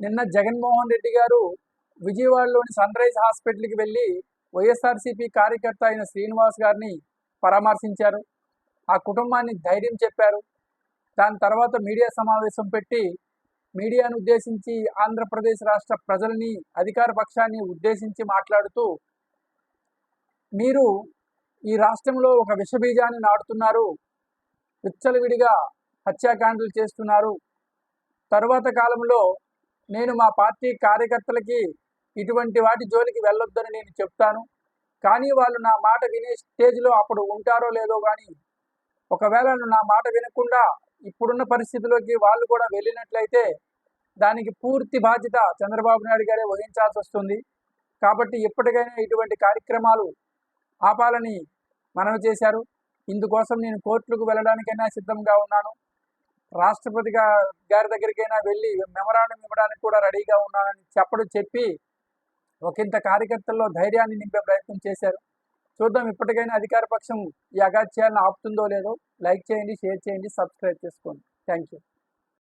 నిన్న జగన్మోహన్ రెడ్డి గారు విజయవాడలోని సన్ రైజ్ హాస్పిటల్కి వెళ్ళి వైఎస్ఆర్సీపీ కార్యకర్త అయిన శ్రీనివాస్ గారిని పరామర్శించారు. ఆ కుటుంబాన్ని ధైర్యం చెప్పారు. దాని తర్వాత మీడియా సమావేశం పెట్టి మీడియాను ఉద్దేశించి ఆంధ్రప్రదేశ్ రాష్ట్ర ప్రజల్ని అధికార పక్షాన్ని ఉద్దేశించి మాట్లాడుతూ మీరు ఈ రాష్ట్రంలో ఒక విషబీజాన్ని నాటుతున్నారు. విచ్చలవిడిగా హత్యాకాండలు చేస్తున్నారు. తరువాత కాలంలో నేను మా పార్టీ కార్యకర్తలకి ఇటువంటి వాటి జోలికి వెళ్ళొద్దని నేను చెప్తాను. కానీ వాళ్ళు నా మాట వినే స్టేజ్లో అప్పుడు ఉంటారో లేదో కానీ ఒకవేళ నా మాట వినకుండా ఇప్పుడున్న పరిస్థితిలోకి వాళ్ళు కూడా వెళ్ళినట్లయితే దానికి పూర్తి బాధ్యత చంద్రబాబు నాయుడు గారే వహించాల్సి వస్తుంది. కాబట్టి ఇప్పటికైనా ఇటువంటి కార్యక్రమాలు ఆపాలని మనవి చేశారు. ఇందుకోసం నేను కోర్టులకు వెళ్ళడానికైనా సిద్ధంగా ఉన్నాను. రాష్ట్రపతి గారి దగ్గరికైనా వెళ్ళి మెమరాండం ఇవ్వడానికి కూడా రెడీగా ఉన్నానని చెప్పడం చెప్పి ఒకంత కార్యకర్తల్లో ధైర్యాన్ని నింపే ప్రయత్నం చేశారు. చూద్దాం ఇప్పటికైనా అధికార పక్షం ఈ అగాత్యాలను ఆపుతుందో లేదో. లైక్ చేయండి షేర్ చేయండి సబ్స్క్రైబ్ చేసుకోండి. Thank you